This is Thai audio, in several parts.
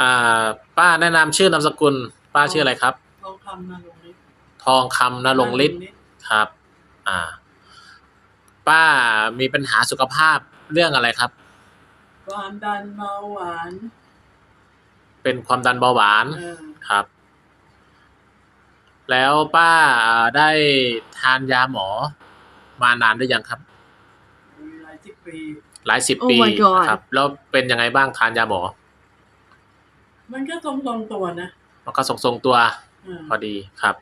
อ่า ป้าแนะนำชื่อนามสกุล ป้าชื่ออะไรครับ ทองคำนาลงฤทธิ์ทองคำนรงฤทธิ์ ครับ อ่า ป้ามีปัญหาสุขภาพเรื่องอะไรครับ ความดันเบาหวานเป็นความดันเบาหวาน เออครับ แล้วป้าอ่าได้ทานยาหมอมานานหรือยังครับ มีหลายสิบปี หลายสิบ Oh ปี my god ครับ แล้วเป็นยังไงบ้างทานยาหมอ มันก็ทรงทรงๆตัวนะมันก็ทรงๆตัวเออพอดีครับ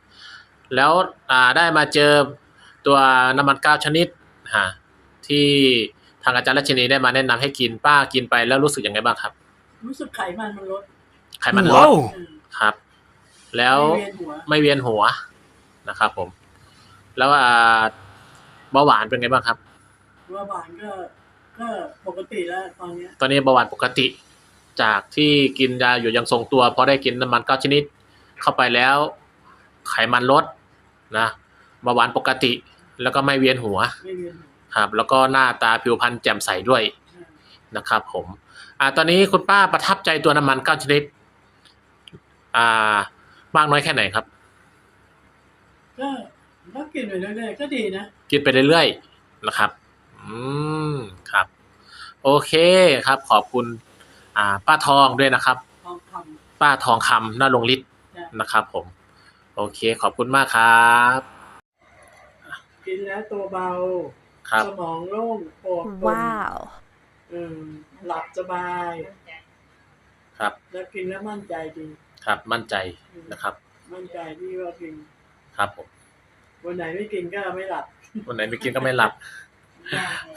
แล้วอ่าได้มาเจอตัวน้ำมันเก้าชนิดฮะที่ทางอาจารย์รัชนีได้มาแนะนำให้กินป้ากินไปแล้วรู้สึกยังไงบ้างครับ รู้สึกไขมันมันลดไขมันลด Wow เออครับ แล้วไม่เวียนหัวไม่เวียนหัวนะครับ ผม แล้วอ่าเบาหวานเป็นไงบ้างครับเบาหวานก็ก็ปกติแล้วตอนเนี้ยตอนนี้เบาหวานปกติ จากที่กินยาอยู่ยังทรงตัวพอได้กินน้ำมันเก้าชนิด เข้าไปแล้วไขมันลดนะเบาหวานปกติแล้วก็ไม่เวียนหัวไม่เวียนหัวครับแล้วก็หน้าตาผิวพรรณแจ่มใสด้วยเออนะครับ ผมอ่าตอนนี้คุณป้าประทับใจตัวน้ำมันเก้าชนิดอ่ามากน้อยแค่ไหนครับ ก็ก็กินไปเรื่อยๆก็ดีนะกินไปเรื่อยๆนะครับ อืมครับ โอเคครับ ขอบคุณ อ่า ป้าทองด้วยนะครับ ทองคป้าทองคำน่าลงฤทธิ์ำจ้ะนะครับ ผม โอเค ขอบคุณมากครับกินแล้วตัวเบา ครับ สมองโล่งโปร่งปร่ง Wow. เออหลับสบาย ครับ แล้วกินแล้วมั่นใจดีครับ มั่นใจนะครับ มั่นใจที่ว่ากิน ครับผม วันไหนไม่กินก็ไม่หลับวันไหนไม่กินก็ไม่หลับ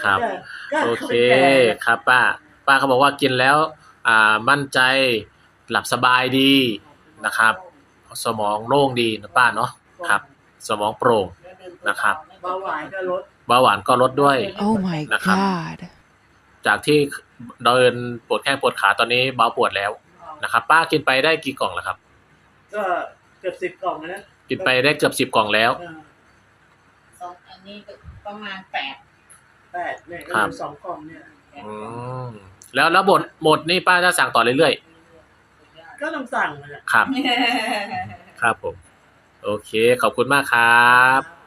ครับ ก็ก็โอเค นแก่ครับ ป้า ป้าเขาบอกว่ากินแล้วอ่า มั่นใจหลับสบายดีนะครับ สมองโล่งดีนะป้าเนาะครับ สมองโปร่งนะครับเบาหวานก็ลดเบาหวานก็ลดด้วย Oh my Nakam. god. จากที่เดินปวดแข้งปวดขาตอนนี้เบาปวดแล้วนะครับ ป้ากินไปได้กี่กล่องแล้วครับ ก็เกือบสิบกล่องนะกินไปได้เกือบสิบกล่องแล้ว เออสองอันนี้ก็ประมาณแปดแปดเนี่ยก็ครับอยู่สองกล่องเนี่ยอืม แล้วแล้วหมดหมดนี่ป้าจะสั่งต่อเรื่อยก็ต้องสั่งเลยอะๆครับ ครับผม โอเค ขอบคุณมากครับ